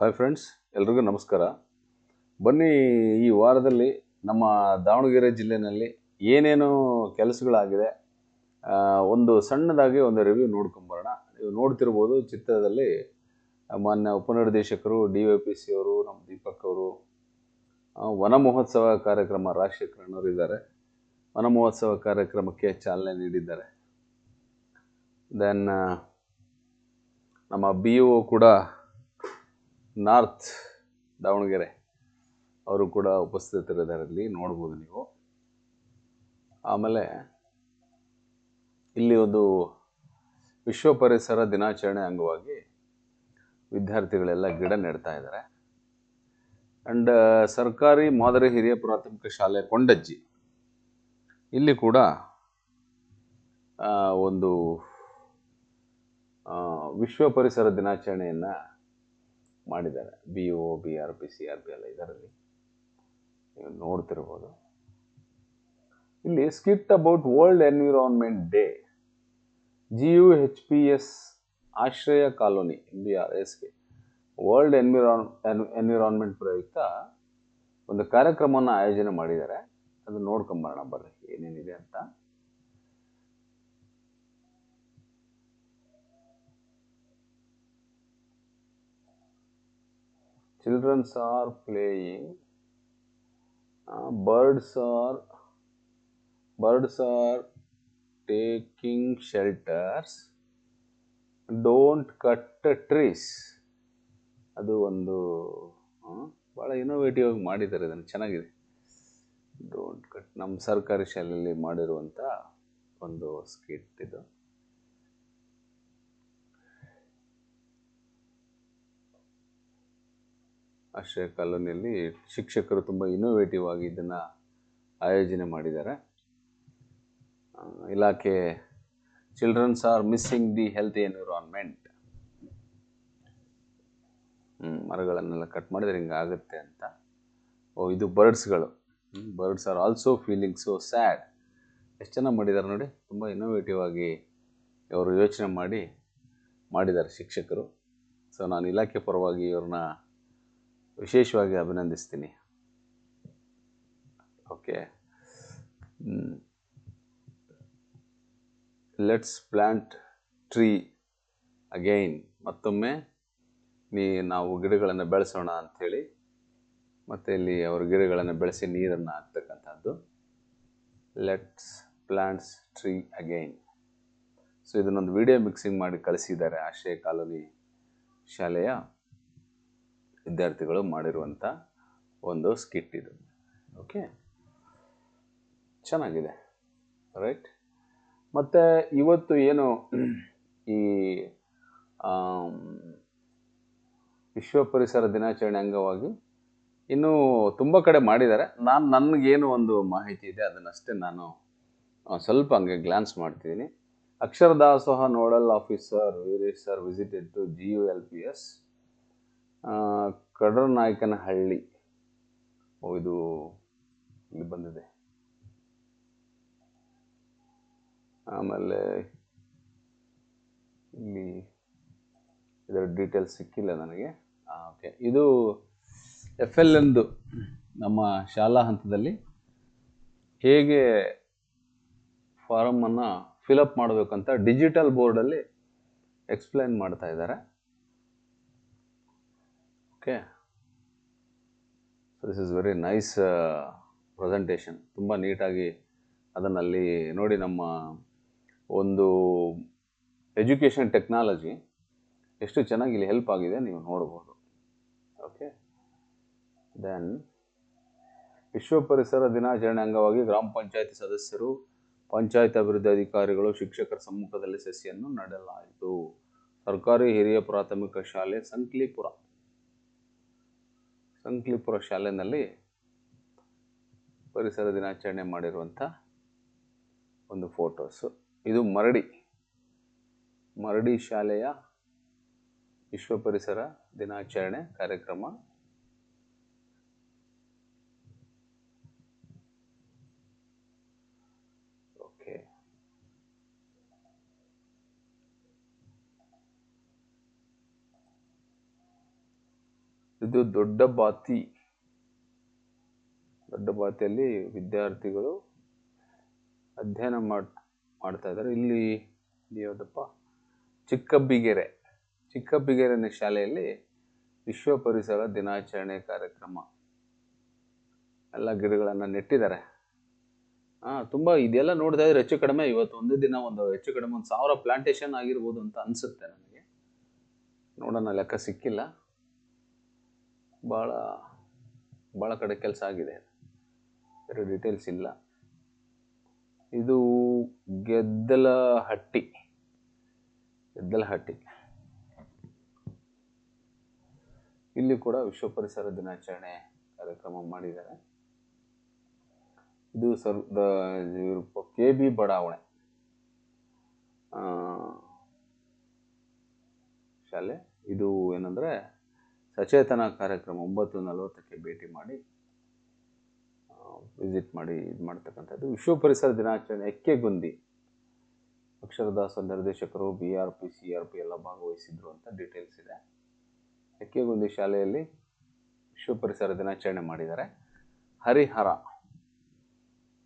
Hi friends ಎಲ್ರಿಗೂ ನಮಸ್ಕಾರ. ಬನ್ನಿ ಈ ವಾರದಲ್ಲಿ ನಮ್ಮ ದಾವಣಗೆರೆ ಜಿಲ್ಲೆಯಲ್ಲಿ ಏನೇನು ಕೆಲಸಗಳಾಗಿದೆ. ಒಂದು ಸಣ್ಣದಾಗಿ ಒಂದು ರಿವ್ಯೂ ನೋಡ್ಕೊಂಬರೋಣ. ನೀವು ನೋಡ್ತಿರ್ಬೋದು ಚಿತ್ರದಲ್ಲಿ ಮಾನ್ಯ ಉಪನಿರ್ದೇಶಕರು ಡಿ ವೈ ಪಿ ಸಿ ಅವರು, ನಮ್ಮ ದೀಪಕ್ ಅವರು ವನ ಮಹೋತ್ಸವ ಕಾರ್ಯಕ್ರಮ ರಾಜಶೇಖರಣ್ಣವರು ಇದ್ದಾರೆ. ವನ ಮಹೋತ್ಸವ ಕಾರ್ಯಕ್ರಮಕ್ಕೆ ಚಾಲನೆ ನೀಡಿದ್ದಾರೆ. ದೆನ್ ನಮ್ಮ ಬಿ ಒ ಕೂಡ ನಾರ್ತ್ ದಾವಣಗೆರೆ ಅವರು ಕೂಡ ಉಪಸ್ಥಿತರಿದ್ದಾರಲ್ಲಿ ನೋಡ್ಬೋದು ನೀವು. ಆಮೇಲೆ ಇಲ್ಲಿ ಒಂದು ವಿಶ್ವ ಪರಿಸರ ದಿನಾಚರಣೆ ಅಂಗವಾಗಿ ವಿದ್ಯಾರ್ಥಿಗಳೆಲ್ಲ ಗಿಡ ನೆಡ್ತಾ ಇದ್ದಾರೆ. ಆ್ಯಂಡ್ ಸರ್ಕಾರಿ ಮಾದರಿ ಹಿರಿಯ ಪ್ರಾಥಮಿಕ ಶಾಲೆ ಕೊಂಡಜ್ಜಿ ಇಲ್ಲಿ ಕೂಡ ಒಂದು ವಿಶ್ವ ಪರಿಸರ ದಿನಾಚರಣೆಯನ್ನು ಮಾಡಿದ್ದಾರೆ. B O B R P C R P ಎಲ್ಲ ಇದರಲ್ಲಿ ನೀವು ನೋಡ್ತಿರ್ಬೋದು. ಇಲ್ಲಿ skit about world environment day. G U H P S Ashraya colony B R ಎಸ್ಗೆ ವರ್ಲ್ಡ್ ಎನ್ವಿರಾನ್ ಎನ್ವಿರಾನ್ಮೆಂಟ್ ಪ್ರಯುಕ್ತ ಒಂದು ಕಾರ್ಯಕ್ರಮವನ್ನು ಆಯೋಜನೆ ಮಾಡಿದ್ದಾರೆ. ಅದನ್ನು ನೋಡ್ಕೊಂಬರೋಣ ಬರ್ರಿ. ಏನೇನಿದೆ ಅಂತ. Childrens are playing uh, birds are birds are taking shelters don't cut trees ಅದು ಒಂದು ಭಾಳ ಇನೋವೇಟಿವ್ ಆಗಿ ಮಾಡಿದ್ದಾರೆ ಇದನ್ನು ಚೆನ್ನಾಗಿದೆ ಡೋಂಟ್ ಕಟ್ ನಮ್ಮ ಸರ್ಕಾರಿ ಶಾಲೆಯಲ್ಲಿ ಮಾಡಿರುವಂಥ ಒಂದು ಸ್ಕಿಟ್ ಇದು ಆಶ್ರಯ ಕಾಲೋನಿಯಲ್ಲಿ ಶಿಕ್ಷಕರು ತುಂಬ ಇನೋವೇಟಿವ್ ಆಗಿ ಇದನ್ನು ಆಯೋಜನೆ ಮಾಡಿದ್ದಾರೆ. ಇಲಾಖೆ children's are missing the health environment ಮರಗಳನ್ನೆಲ್ಲ cut ಮಾಡಿದ್ರೆ ಹಿಂಗೆ ಆಗುತ್ತೆ ಅಂತ. ಓ, ಇದು ಬರ್ಡ್ಸ್ಗಳು birds are also feeling so sad ಎಷ್ಟು ಚೆನ್ನಾಗಿ ಮಾಡಿದ್ದಾರೆ ನೋಡಿ. ತುಂಬ ಇನೋವೇಟಿವ್ ಆಗಿ ಅವರು ಯೋಚನೆ ಮಾಡಿ ಮಾಡಿದ್ದಾರೆ ಶಿಕ್ಷಕರು. ಸೊ ನಾನು ಇಲಾಖೆ ಪರವಾಗಿ ಇವ್ರನ್ನ ವಿಶೇಷವಾಗಿ ಅಭಿನಂದಿಸ್ತೀನಿ. Okay let's plant tree again ಮತ್ತೊಮ್ಮೆ ನೀ ನಾವು ಗಿಡಗಳನ್ನು ಬೆಳೆಸೋಣ ಅಂಥೇಳಿ, ಮತ್ತು ಇಲ್ಲಿ ಅವರು ಗಿಡಗಳನ್ನು ಬೆಳೆಸಿ ನೀರನ್ನು ಹಾಕ್ತಕ್ಕಂಥದ್ದು. Let's plants tree again so ಇದನ್ನೊಂದು ವಿಡಿಯೋ ಮಿಕ್ಸಿಂಗ್ ಮಾಡಿ ಕಳಿಸಿದ್ದಾರೆ ಆಶ್ರಯ ಕಾಲೋನಿ ಶಾಲೆಯ. ವಿದ್ಯಾರ್ಥಿಗಳು ಮಾಡಿರುವಂಥ ಒಂದು ಸ್ಕಿಟ್ ಇದು. ಓಕೆ ಚೆನ್ನಾಗಿದೆ. ರೈಟ್ ಮತ್ತು ಇವತ್ತು ಏನು ಈ ವಿಶ್ವ ಪರಿಸರ ದಿನಾಚರಣೆ ಅಂಗವಾಗಿ ಇನ್ನೂ ತುಂಬ ಕಡೆ ಮಾಡಿದ್ದಾರೆ. ನಾನು ನನಗೇನು ಒಂದು ಮಾಹಿತಿ ಇದೆ, ಅದನ್ನಷ್ಟೇ ನಾನು ಸ್ವಲ್ಪ ಹಂಗೆ ಗ್ಲಾನ್ಸ್ ಮಾಡ್ತಿದ್ದೀನಿ. ಅಕ್ಷರ ದಾಸೋಹ nodal officer, Veeresh sir visited to G U L P S Kadaranayakanahalli. Oh, ಇದು ಇಲ್ಲಿ ಬಂದಿದೆ. ಆಮೇಲೆ ಇಲ್ಲಿ ಇದರ ಡೀಟೇಲ್ಸ್ ಸಿಕ್ಕಿಲ್ಲ ನನಗೆ. ಓಕೆ ಇದು ಎಫ್ ಎಲ್ ಎಂದು ನಮ್ಮ ಶಾಲಾ ಹಂತದಲ್ಲಿ ಹೇಗೆ ಫಾರಮನ್ನು ಫಿಲಪ್ ಮಾಡಬೇಕಂತ ಡಿಜಿಟಲ್ ಬೋರ್ಡಲ್ಲಿ ಎಕ್ಸ್ಪ್ಲೇನ್ ಮಾಡ್ತಾ ಇದ್ದಾರೆ. Okay. So this is very nice presentation ತುಂಬ ನೀಟಾಗಿ ಅದನ್ನಲ್ಲಿ ನೋಡಿ ನಮ್ಮ ಒಂದು ಎಜುಕೇಷನ್ ಟೆಕ್ನಾಲಜಿ ಎಷ್ಟು ಚೆನ್ನಾಗಿ ಇಲ್ಲಿ ಹೆಲ್ಪ್ ಆಗಿದೆ ನೀವು ನೋಡ್ಬೋದು. ಓಕೆ. ದೆನ್ ವಿಶ್ವ ಪರಿಸರ ದಿನಾಚರಣೆ ಅಂಗವಾಗಿ ಗ್ರಾಮ ಪಂಚಾಯತಿ ಸದಸ್ಯರು, ಪಂಚಾಯತ್ ಅಭಿವೃದ್ಧಿ ಅಧಿಕಾರಿಗಳು, ಶಿಕ್ಷಕರ ಸಮ್ಮುಖದಲ್ಲಿ ಸಸಿಯನ್ನು ನೆಡಲಾಯಿತು. ಸರ್ಕಾರಿ ಹಿರಿಯ ಪ್ರಾಥಮಿಕ ಶಾಲೆ ಸಂಕ್ಲಿಪುರ. ಸಂಕ್ಲಿಪುರ ಶಾಲೆಯಲ್ಲಿ ಪರಿಸರ ದಿನಾಚರಣೆ ಮಾಡಿರುವಂಥ ಒಂದು ಫೋಟೋಸು. ಇದು ಮರಡಿ ಮರಡಿ ಶಾಲೆಯ ವಿಶ್ವ ಪರಿಸರ ದಿನಾಚರಣೆ ಕಾರ್ಯಕ್ರಮ. ಇದು ದೊಡ್ಡ ಬಾತಿ. ದೊಡ್ಡ ಬಾತಿಯಲ್ಲಿ ವಿದ್ಯಾರ್ಥಿಗಳು ಅಧ್ಯಯನ ಮಾಡ್, ಮಾಡ್ತಾ ಇದ್ದಾರೆ. ಇಲ್ಲಿ ಯಾವುದಪ್ಪ? ಚಿಕ್ಕಬ್ಬಿಗೆರೆ ಚಿಕ್ಕಬ್ಬಿಗೆರೆ ಶಾಲೆಯಲ್ಲಿ ವಿಶ್ವ ಪರಿಸರ ದಿನಾಚರಣೆ ಕಾರ್ಯಕ್ರಮ. ಎಲ್ಲ ಗಿಡಗಳನ್ನು ನೆಟ್ಟಿದ್ದಾರೆ. ಹಾಂ, ತುಂಬ ಇದೆಲ್ಲ ನೋಡ್ತಾ ಇದ್ರೆ ಹೆಚ್ಚು ಕಡಿಮೆ ಇವತ್ತು ಒಂದು ದಿನ ಒಂದು, ಹೆಚ್ಚು ಕಡಿಮೆ ಒಂದು ಸಾವಿರ ಪ್ಲಾಂಟೇಶನ್ ಆಗಿರ್ಬೋದು ಅಂತ ಅನಿಸುತ್ತೆ ನನಗೆ. ನೋಡೋಣ, ಲೆಕ್ಕ ಸಿಕ್ಕಿಲ್ಲ. ಭಾಳ ಭಾಳ ಕಡೆ ಕೆಲಸ ಆಗಿದೆ. ಬೇರೆ ಡೀಟೇಲ್ಸ್ ಇಲ್ಲ. ಇದು ಗೆದ್ದಲ ಹಟ್ಟಿ ಗೆದ್ದಲ ಹಟ್ಟಿ ಇಲ್ಲಿ ಕೂಡ ವಿಶ್ವ ಪರಿಸರ ದಿನಾಚರಣೆ ಕಾರ್ಯಕ್ರಮ ಮಾಡಿದ್ದಾರೆ. ಇದು ಸರ್ ಕೆ ಬಿ ಬಡಾವಣೆ. ಶಾಲೆ. ಇದು ಏನಂದರೆ ಸಚೇತನ ಕಾರ್ಯಕ್ರಮ ಒಂಬತ್ತು ನಲವತ್ತಕ್ಕೆ ಭೇಟಿ ಮಾಡಿ ವಿಸಿಟ್ ಮಾಡಿ ಇದು ಮಾಡ್ತಕ್ಕಂಥದ್ದು. ವಿಶ್ವ ಪರಿಸರ ದಿನಾಚರಣೆ ಎಕ್ಕೆಗುಂದಿ. ಅಕ್ಷರದಾಸ ನಿರ್ದೇಶಕರು, B R P, C R P ಎಲ್ಲ ಭಾಗವಹಿಸಿದ್ರು ಅಂತ ಡೀಟೇಲ್ಸ್ ಇದೆ. ಎಕ್ಕೆಗುಂದಿ ಶಾಲೆಯಲ್ಲಿ ವಿಶ್ವ ಪರಿಸರ ದಿನಾಚರಣೆ ಮಾಡಿದ್ದಾರೆ. ಹರಿಹರ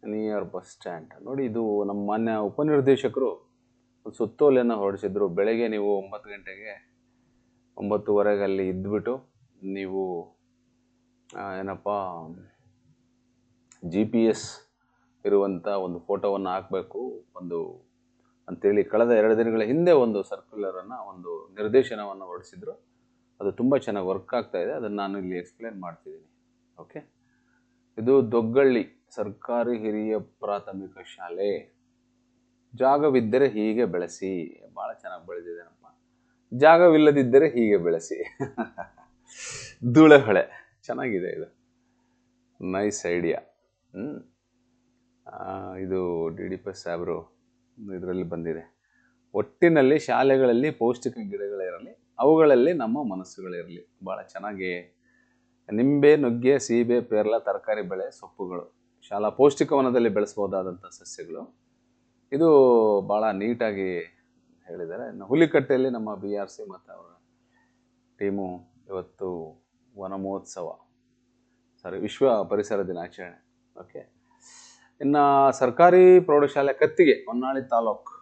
ನಿಯರ್ ಬಸ್ ಸ್ಟ್ಯಾಂಡ್ ನೋಡಿ, ಇದು ನಮ್ಮ ಮಾನ್ಯ ಉಪನಿರ್ದೇಶಕರು ಸುತ್ತೋಲೆಯನ್ನು ಹೊರಡಿಸಿದ್ರು. ಬೆಳಗ್ಗೆ ನೀವು ಒಂಬತ್ತು ಗಂಟೆಗೆ ಒಂಬತ್ತುವರೆಗೆ ಅಲ್ಲಿ ಇದ್ಬಿಟ್ಟು ನೀವು ಏನಪ್ಪ ಜಿ ಪಿ ಎಸ್ ಇರುವಂಥ ಒಂದು ಫೋಟೋವನ್ನು ಹಾಕಬೇಕು. ಒಂದು ಅಂಥೇಳಿ ಕಳೆದ ಎರಡು ದಿನಗಳ ಹಿಂದೆ ಒಂದು ಸರ್ಕ್ಯುಲರನ್ನು ಒಂದು ನಿರ್ದೇಶನವನ್ನು ಹೊರಡಿಸಿದ್ರು ಅದು ತುಂಬ ಚೆನ್ನಾಗಿ ವರ್ಕ್ ಆಗ್ತಾ ಇದೆ. ಅದನ್ನು ನಾನು ಇಲ್ಲಿ ಎಕ್ಸ್ಪ್ಲೇನ್ ಮಾಡ್ತಿದ್ದೀನಿ. ಓಕೆ ಇದು ದೊಗ್ಗಳ್ಳಿ ಸರ್ಕಾರಿ ಹಿರಿಯ ಪ್ರಾಥಮಿಕ ಶಾಲೆ. ಜಾಗವಿದ್ದರೆ ಹೀಗೆ ಬೆಳೆಸಿ. ಭಾಳ ಚೆನ್ನಾಗಿ ಬೆಳೆದಿದೆನಪ್ಪ ಜಾಗವಿಲ್ಲದಿದ್ದರೆ ಹೀಗೆ ಬೆಳೆಸಿ. ಧೂಳೆಹೊಳೆ. ಚೆನ್ನಾಗಿದೆ ಇದು. ನೈಸ್ ಐಡಿಯಾ ಇದು ಡಿ ಡಿ ಪಿ ಸಾಬ್ರು ಇದರಲ್ಲಿ ಬಂದಿದೆ. ಒಟ್ಟಿನಲ್ಲಿ ಶಾಲೆಗಳಲ್ಲಿ ಪೌಷ್ಟಿಕ ಗಿಡಗಳಿರಲಿ ಅವುಗಳಲ್ಲಿ ನಮ್ಮ ಮನಸ್ಸುಗಳಿರಲಿ ಭಾಳ ಚೆನ್ನಾಗಿ ನಿಂಬೆ, ನುಗ್ಗೆ, ಸೀಬೆ, ಪೇರ್ಲ, ತರಕಾರಿ ಬೆಳೆ, ಸೊಪ್ಪುಗಳು. ಶಾಲಾ ಪೌಷ್ಟಿಕವನದಲ್ಲಿ ಬೆಳೆಸ್ಬೋದಾದಂಥ ಸಸ್ಯಗಳು. ಇದು ಭಾಳ ನೀಟಾಗಿ ಹೇಳಿದ್ದಾರೆ. ಹುಲಿಕಟ್ಟೆಯಲ್ಲಿ ನಮ್ಮ ಬಿ ಆರ್ ಸಿ ಮತ್ತು ಅವರ ಟೀಮು ಇವತ್ತು ವನ ಮಹೋತ್ಸವ ಸಾರಿ ವಿಶ್ವ ಪರಿಸರ ದಿನಾಚರಣೆ. ಓಕೆ ಇನ್ನು ಸರ್ಕಾರಿ ಪ್ರೌಢಶಾಲೆ ಕತ್ತಿಗೆ, ಹೊನ್ನಾಳಿ ತಾಲೂಕು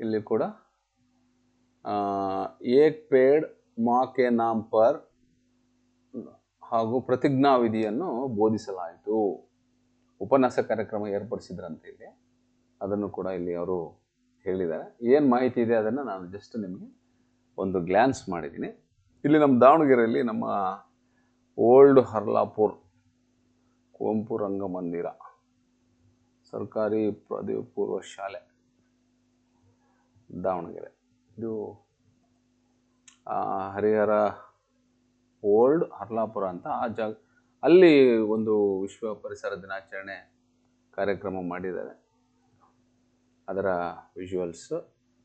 ಇಲ್ಲಿ ಕೂಡ ಏಕ್ ಪೇಡ್ ಮಾ ಕೆ ನಾಮ್ ಹಾಗೂ ಪ್ರತಿಜ್ಞಾವಿಧಿಯನ್ನು ಬೋಧಿಸಲಾಯಿತು. ಉಪನ್ಯಾಸ ಕಾರ್ಯಕ್ರಮ ಏರ್ಪಡಿಸಿದ್ರಂತೆ ಇಲ್ಲಿ. ಅದನ್ನು ಕೂಡ ಇಲ್ಲಿ ಅವರು ಹೇಳಿದ್ದಾರೆ. ಏನು ಮಾಹಿತಿ ಇದೆ ಅದನ್ನು ನಾನು ಜಸ್ಟ್ ನಿಮಗೆ ಒಂದು ಗ್ಲ್ಯಾನ್ಸ್ ಮಾಡಿದ್ದೀನಿ. ಇಲ್ಲಿ ನಮ್ಮ ದಾವಣಗೆರೆಯಲ್ಲಿ ನಮ್ಮ ಓಲ್ಡ್ ಹರ್ಲಾಪುರ್ ಕುವೆಂಪು ರಂಗಮಂದಿರ ಸರ್ಕಾರಿ ಪದವಿ ಪೂರ್ವ ಶಾಲೆ ದಾವಣಗೆರೆ. ಇದು ಹರಿಹರ ಓಲ್ಡ್ ಹರ್ಲಾಪುರ ಅಂತ ಆ ಜಾಗ, ಅಲ್ಲಿ ಒಂದು ವಿಶ್ವ ಪರಿಸರ ದಿನಾಚರಣೆ ಕಾರ್ಯಕ್ರಮ ಮಾಡಿದ್ದಾರೆ. ಅದರ ವಿಜುವಲ್ಸ್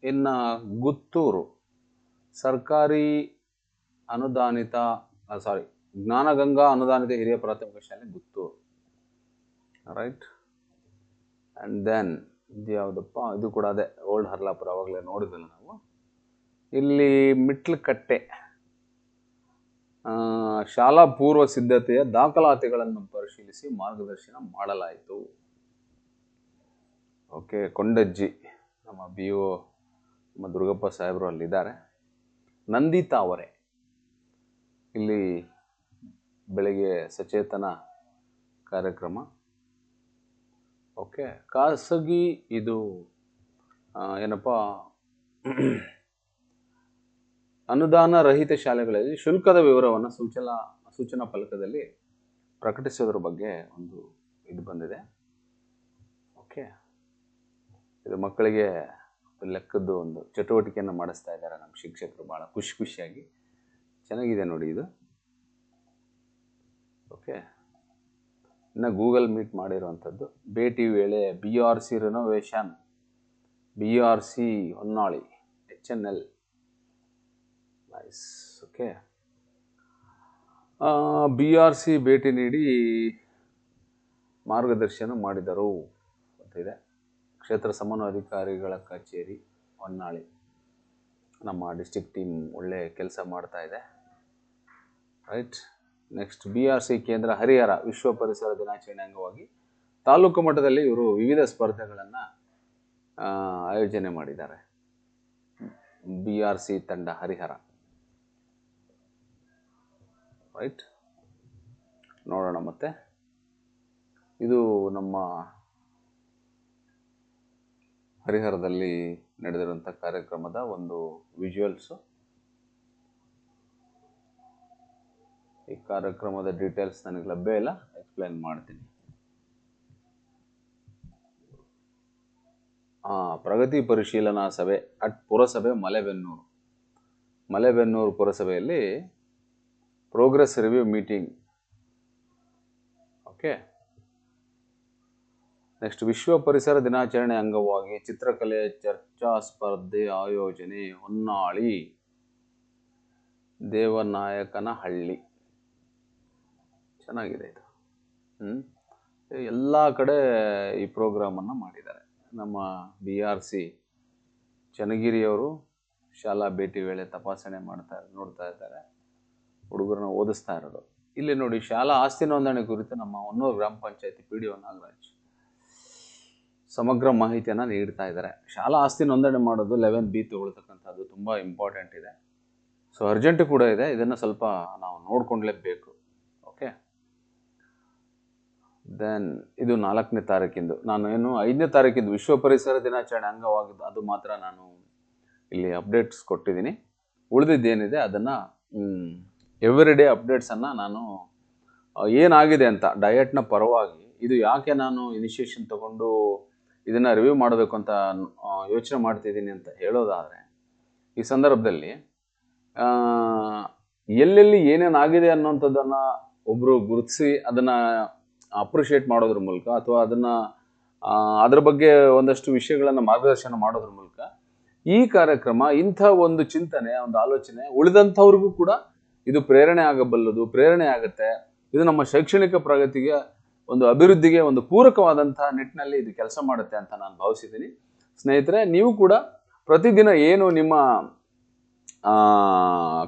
ಇನ್ನು ಗುತ್ತೂರು, ಸರ್ಕಾರಿ ಅನುದಾನಿತ ಸಾರಿ ಜ್ಞಾನಗಂಗಾ ಅನುದಾನಿತ ಹಿರಿಯ ಪ್ರಾಥಮಿಕ ಶಾಲೆ ಗುತ್ತೂರು. ರೈಟ್ ಆ್ಯಂಡ್ ದೆನ್ ಇದು ಯಾವುದಪ್ಪ? ಇದು ಕೂಡ ಅದೇ ಓಲ್ಡ್ ಹರ್ಲಾಪುರ ಅವಾಗಲೇ ನೋಡಿದ್ವಲ್ಲ ನಾವು. ಇಲ್ಲಿ ಮಿಟ್ಲಕಟ್ಟೆ ಶಾಲಾ ಪೂರ್ವ ಸಿದ್ಧತೆಯ ದಾಖಲಾತಿಗಳನ್ನು ಪರಿಶೀಲಿಸಿ ಮಾರ್ಗದರ್ಶನ ಮಾಡಲಾಯಿತು. ಓಕೆ, ಕೊಂಡಜ್ಜಿ, ನಮ್ಮ ಬಿ ಒ ನಮ್ಮ ದುರ್ಗಪ್ಪ ಸಾಹೇಬರು ಅಲ್ಲಿದ್ದಾರೆ. ನಂದಿತಾವರೆ ಇಲ್ಲಿ ಬೆಳಗ್ಗೆ ಸಚೇತನ ಕಾರ್ಯಕ್ರಮ. ಓಕೆ, ಖಾಸಗಿ ಇದು ಏನಪ್ಪ, ಅನುದಾನ ರಹಿತ ಶಾಲೆಗಳಲ್ಲಿ ಶುಲ್ಕದ ವಿವರವನ್ನು ಸೂಚನಾ ಸೂಚನಾ ಫಲಕದಲ್ಲಿ ಪ್ರಕಟಿಸೋದ್ರ ಬಗ್ಗೆ ಒಂದು ಇದು ಬಂದಿದೆ. ಓಕೆ ಇದು ಮಕ್ಕಳಿಗೆ ಲೆಕ್ಕದ್ದು ಒಂದು ಚಟುವಟಿಕೆಯನ್ನು ಮಾಡಿಸ್ತಾ ಇದ್ದಾರೆ ನಮ್ಮ ಶಿಕ್ಷಕರು. ಭಾಳ ಖುಷಿ ಖುಷಿಯಾಗಿ ಚೆನ್ನಾಗಿದೆ ನೋಡಿ ಇದು. ಓಕೆ ಇನ್ನು ಗೂಗಲ್ ಮೀಟ್ ಮಾಡಿರುವಂಥದ್ದು. ಭೇಟಿ ವೇಳೆ B R C renovation B R C Honnali H N L nice okay B R C ಭೇಟಿ ನೀಡಿ ಮಾರ್ಗದರ್ಶನ ಮಾಡಿದರು ಅಂತಿದೆ ಕ್ಷೇತ್ರ ಸಮನ್ವಯಾಧಿಕಾರಿಗಳ ಕಚೇರಿ ಹೊನ್ನಾಳಿ. ನಮ್ಮ ಡಿಸ್ಟಿಕ್ ಟೀಮ್ ಒಳ್ಳೆ ಕೆಲಸ ಮಾಡ್ತಾ ಇದೆ. Right next B R C ಕೇಂದ್ರ ಹರಿಹರ ವಿಶ್ವ ಪರಿಸರ ದಿನಾಚರಣೆ ಅಂಗವಾಗಿ ತಾಲೂಕು ಮಟ್ಟದಲ್ಲಿ ಇವರು ವಿವಿಧ ಸ್ಪರ್ಧೆಗಳನ್ನು ಆಯೋಜನೆ ಮಾಡಿದ್ದಾರೆ. ಬಿ ಆರ್ ಸಿ ತಂಡ ಹರಿಹರ. ರೈಟ್ ನೋಡೋಣ ಮತ್ತೆ. ಇದು ನಮ್ಮ ಹರಿಹರದಲ್ಲಿ ನಡೆದಿರುವಂಥ ಕಾರ್ಯಕ್ರಮದ ಒಂದು ವಿಜುವಲ್ಸು ಈ ಕಾರ್ಯಕ್ರಮದ ಡೀಟೇಲ್ಸ್ ನನಗೆ ಲಭ್ಯ ಇಲ್ಲ ಎಕ್ಸ್ಪ್ಲೈನ್ ಮಾಡ್ತೀನಿ. ಪ್ರಗತಿ ಪರಿಶೀಲನಾ ಸಭೆ ಅಟ್ ಪುರಸಭೆ Malebennur. Malebennur ಪುರಸಭೆಯಲ್ಲಿ progress review meeting okay next ವಿಶ್ವ ಪರಿಸರ ದಿನಾಚರಣೆ ಅಂಗವಾಗಿ ಚಿತ್ರಕಲೆ ಚರ್ಚಾ ಸ್ಪರ್ಧೆ ಆಯೋಜನೆ ಹೊನ್ನಾಳಿ ದೇವನಾಯಕನಹಳ್ಳಿ. ಚೆನ್ನಾಗಿದೆ ಇದು. ಹ್ಞೂ ಎಲ್ಲ ಕಡೆ ಈ ಪ್ರೋಗ್ರಾಮನ್ನು ಮಾಡಿದ್ದಾರೆ. ನಮ್ಮ ಬಿ ಆರ್ ಸಿ ಚನ್ನಗಿರಿಯವರು ಶಾಲಾ ಭೇಟಿ ವೇಳೆ ತಪಾಸಣೆ ಮಾಡ್ತಾ ನೋಡ್ತಾ ಇದ್ದಾರೆ. ಹುಡುಗರನ್ನ ಓದಿಸ್ತಾ ಇರೋದು. ಇಲ್ಲಿ ನೋಡಿ, ಶಾಲಾ ಆಸ್ತಿ ನೋಂದಣಿ ಕುರಿತು ನಮ್ಮ ಹೊನ್ನೂರು ಗ್ರಾಮ ಪಂಚಾಯತಿ ಪಿ ಡಿ ಒ ನಾಗರಾಜ್. ಸಮಗ್ರ ಮಾಹಿತಿಯನ್ನು ನೀಡ್ತಾ ಇದ್ದಾರೆ. ಶಾಲಾ ಆಸ್ತಿ ನೋಂದಣಿ ಮಾಡೋದು ಲೆವೆನ್ ಬಿ ತಗೊಳ್ತಕ್ಕಂಥದ್ದು ತುಂಬ ಇಂಪಾರ್ಟೆಂಟ್ ಇದೆ. ಸೊ ಅರ್ಜೆಂಟ್ ಕೂಡ ಇದೆ. ಇದನ್ನು ಸ್ವಲ್ಪ ನಾವು ನೋಡ್ಕೊಂಡ್ಲೇಬೇಕು. ಓಕೆ ದೆನ್ ಇದು ನಾಲ್ಕನೇ ತಾರೀಕಿಂದು. ನಾನು ಏನು ಐದನೇ ತಾರೀಕಿಂದು ವಿಶ್ವ ಪರಿಸರ ದಿನಾಚರಣೆ ಅಂಗವಾಗಿದ್ದು, ಅದು ಮಾತ್ರ ನಾನು ಇಲ್ಲಿ ಅಪ್ಡೇಟ್ಸ್ ಕೊಟ್ಟಿದ್ದೀನಿ. ಉಳಿದಿದ್ದೇನಿದೆ, ಅದನ್ನು ಎವ್ರಿ ಡೇ ಅಪ್ಡೇಟ್ಸನ್ನು ನಾನು ಏನಾಗಿದೆ ಅಂತ ಡಯಟ್ನ ಪರವಾಗಿ, ಇದು ಯಾಕೆ ನಾನು ಇನಿಷಿಯೇಷನ್ ತಗೊಂಡು ಇದನ್ನು ರಿವ್ಯೂ ಮಾಡಬೇಕು ಅಂತ ಯೋಚನೆ ಮಾಡ್ತಿದ್ದೀನಿ ಅಂತ ಹೇಳೋದಾದರೆ, ಈ ಸಂದರ್ಭದಲ್ಲಿ ಎಲ್ಲೆಲ್ಲಿ ಎಲ್ಲೆಲ್ಲಿ ಏನೇನಾಗಿದೆ ಅನ್ನೋಂಥದ್ದನ್ನು ಒಬ್ಬರು ಗುರುತಿಸಿ ಅದನ್ನು ಅಪ್ರಿಷಿಯೇಟ್ ಮಾಡೋದ್ರ ಮೂಲಕ ಅಥವಾ ಅದನ್ನು ಅದರ ಬಗ್ಗೆ ಒಂದಷ್ಟು ವಿಷಯಗಳನ್ನು ಮಾರ್ಗದರ್ಶನ ಮಾಡೋದ್ರ ಮೂಲಕ ಈ ಕಾರ್ಯಕ್ರಮ, ಇಂಥ ಒಂದು ಚಿಂತನೆ, ಒಂದು ಆಲೋಚನೆ ಉಳಿದಂಥವ್ರಿಗೂ ಕೂಡ ಇದು ಪ್ರೇರಣೆ ಆಗಬಲ್ಲದು, ಪ್ರೇರಣೆ ಆಗುತ್ತೆ. ಇದು ನಮ್ಮ ಶೈಕ್ಷಣಿಕ ಪ್ರಗತಿಗೆ ಒಂದು ಅಭಿವೃದ್ಧಿಗೆ ಒಂದು ಪೂರಕವಾದಂತಹ ನಿಟ್ಟಿನಲ್ಲಿ ಇದು ಕೆಲಸ ಮಾಡುತ್ತೆ ಅಂತ ನಾನು ಭಾವಿಸಿದ್ದೀನಿ. ಸ್ನೇಹಿತರೆ, ನೀವು ಕೂಡ ಪ್ರತಿದಿನ ಏನು ನಿಮ್ಮ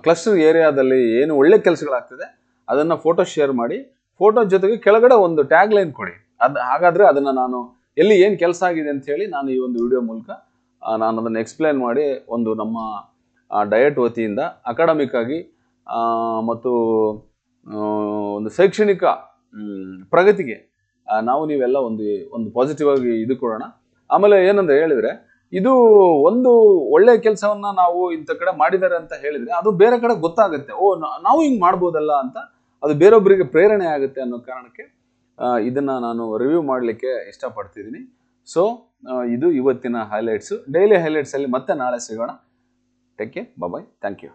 ಕ್ಲಸ್ಟರ್ ಏರಿಯಾದಲ್ಲಿ ಏನು ಒಳ್ಳೆ ಕೆಲಸಗಳಾಗ್ತದೆ, ಅದನ್ನು ಫೋಟೋ ಶೇರ್ ಮಾಡಿ ಫೋಟೋ ಜೊತೆಗೆ ಕೆಳಗಡೆ ಒಂದು ಟ್ಯಾಗ್ ಲೈನ್ ಕೊಡಿ. ಅದು, ಹಾಗಾದರೆ ಅದನ್ನು ನಾನು ಎಲ್ಲಿ ಏನು ಕೆಲಸ ಆಗಿದೆ ಅಂತ ಹೇಳಿ ನಾನು ಈ ಒಂದು ವಿಡಿಯೋ ಮೂಲಕ ನಾನು ಅದನ್ನು ಎಕ್ಸ್ಪ್ಲೇನ್ ಮಾಡಿ ಒಂದು ನಮ್ಮ ಡಯಟ್ ವತಿಯಿಂದ ಅಕಾಡೆಮಿಕ್ ಮತ್ತು ಒಂದು ಶೈಕ್ಷಣಿಕ ಪ್ರಗತಿಗೆ ನಾವು ನೀವೆಲ್ಲ ಒಂದು ಒಂದು ಪಾಸಿಟಿವ್ ಆಗಿ ಇದು ಕೊಡೋಣ. ಆಮೇಲೆ ಏನಂದ್ರೆ ಹೇಳಿದ್ರೆ, ಇದು ಒಂದು ಒಳ್ಳೆ ಕೆಲಸವನ್ನ ನಾವು ಇಂಥ ಕಡೆ ಮಾಡಿದ್ದಾರೆ ಅಂತ ಹೇಳಿದ್ರೆ, ಅದು ಬೇರೆ ಕಡೆ ಗೊತ್ತಾಗುತ್ತೆ. ಓ ನಾವು ಹಿಂಗೆ ಮಾಡ್ಬೋದಲ್ಲ ಅಂತ ಅದು ಬೇರೊಬ್ಬರಿಗೆ ಪ್ರೇರಣೆ ಆಗುತ್ತೆ ಅನ್ನೋ ಕಾರಣಕ್ಕೆ ಇದನ್ನ ನಾನು ರಿವ್ಯೂ ಮಾಡಲಿಕ್ಕೆ ಇಷ್ಟಪಡ್ತಿದ್ದೀನಿ. ಸೊ ಇದು ಇವತ್ತಿನ ಹೈಲೈಟ್ಸು ಡೈಲಿ ಹೈಲೈಟ್ಸಲ್ಲಿ ಮತ್ತೆ ನಾಳೆ ಸಿಗೋಣ. Take care bye thank you